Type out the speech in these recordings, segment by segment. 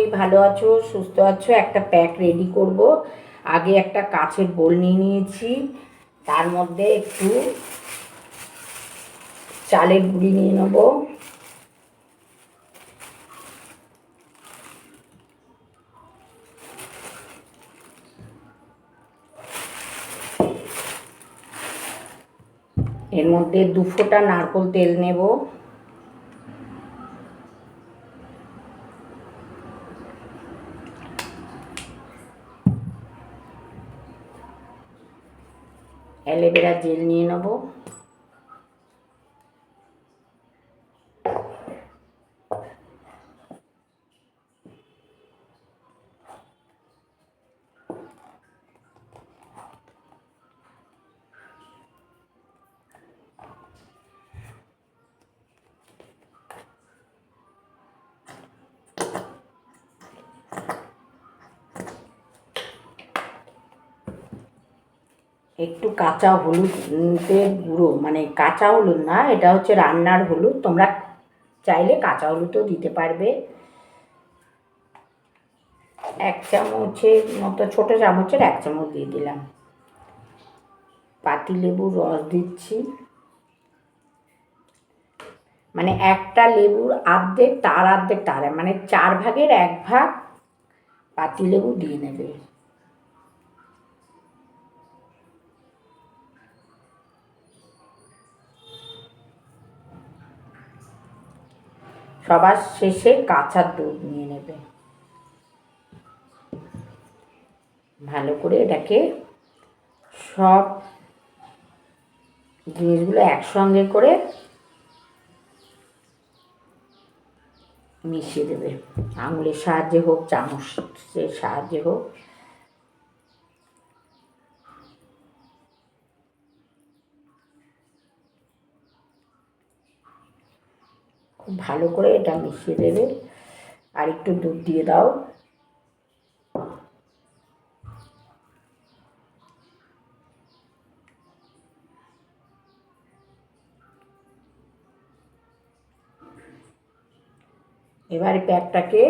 করি ভালো আছো, সুস্থ আছো, একটা প্যাক রেডি করব। আগে একটা কাছের বোল নিয়ে নিয়েছি। তার মধ্যে একটু চালের গুঁড়ি নিয়ে নেব। এর মধ্যে দু ফোঁটা নারকোল তেল নেব। অ্যালোভেরা জেল নিয়ে নেব। একটু কাঁচা হলুদের গুঁড়ো মানে কাঁচা হলুদ না, এটা হচ্ছে রান্নার হলুদ, তোমরা চাইলে কাঁচা হলুদও দিতে পারবে। এক চামচের মতো, ছোটো চামচের এক চামচ দিয়ে দিলাম। পাতি লেবুর রস দিচ্ছি। মানে একটা লেবুর আর্ধেক, তার আর্ধেক, তার মানে চার ভাগের এক ভাগ পাতি লেবু দিয়ে নেবে। সবার শেষে কাঁচা দুধ নিয়ে নেবে। ভালো করে এটাকে সব জিনিসগুলো একসঙ্গে করে মিশিয়ে দেবে। আঙুলের সাহায্যে হোক, চামচের সাহায্যে হোক। খুব ভালো করে এটা মিশিয়ে দেবে। আর একটু দুধ দিয়ে দাও। এবার প্যাকটাকে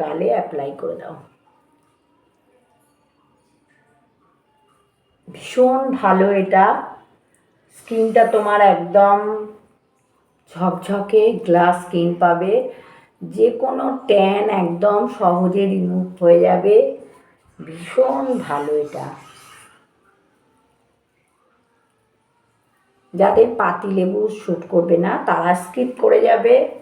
গালে অ্যাপ্লাই করে দাও। ভীষণ ভালো এটা। স্কিনটা তোমার একদম ঝকঝকে গ্লাস স্কিন পাবে। যে কোনো ট্যান একদম সহজে রিমুভ হয়ে যাবে। ভীষণ ভালো এটা। যাদের পাতি লেবু শ্যুট করবে না, তারা স্কিপ করে যাবে।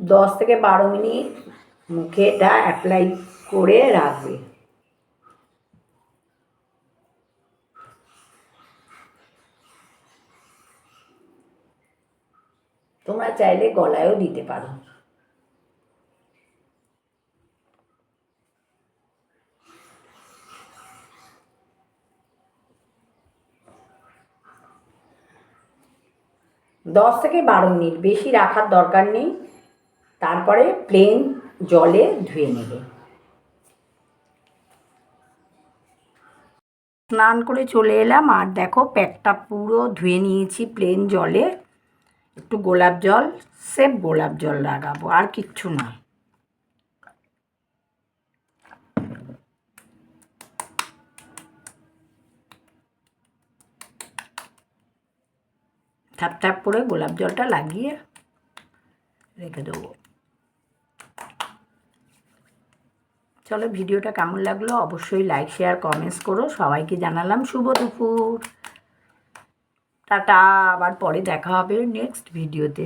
দশ থেকে বারো মিনিট মুখে এটা অ্যাপ্লাই করে রাখবে। তোমরা চাইলে গলায়ও দিতে পারো। দশ থেকে বারো মিনিট, বেশি রাখার দরকার নেই। তারপরে প্লেন জলে ধুয়ে নেবে। স্নান করে চলে এলাম, আর দেখো প্যাকটা পুরো ধুয়ে নিয়েছি প্লেন জলে। একটু গোলাপ জল সেফ গোলাপ জল লাগাবো, আর কিচ্ছু না। থাপ থাপ করে গোলাপ জলটা লাগিয়ে রেখে দেবো। চলো ভিডিওটা কেমন লাগল অবশ্যই লাইক শেয়ার কমেন্টস করো। সবাইকে জানালাম শুভ দুপুর। টাটা, আবার পরে দেখা হবে নেক্সট ভিডিওতে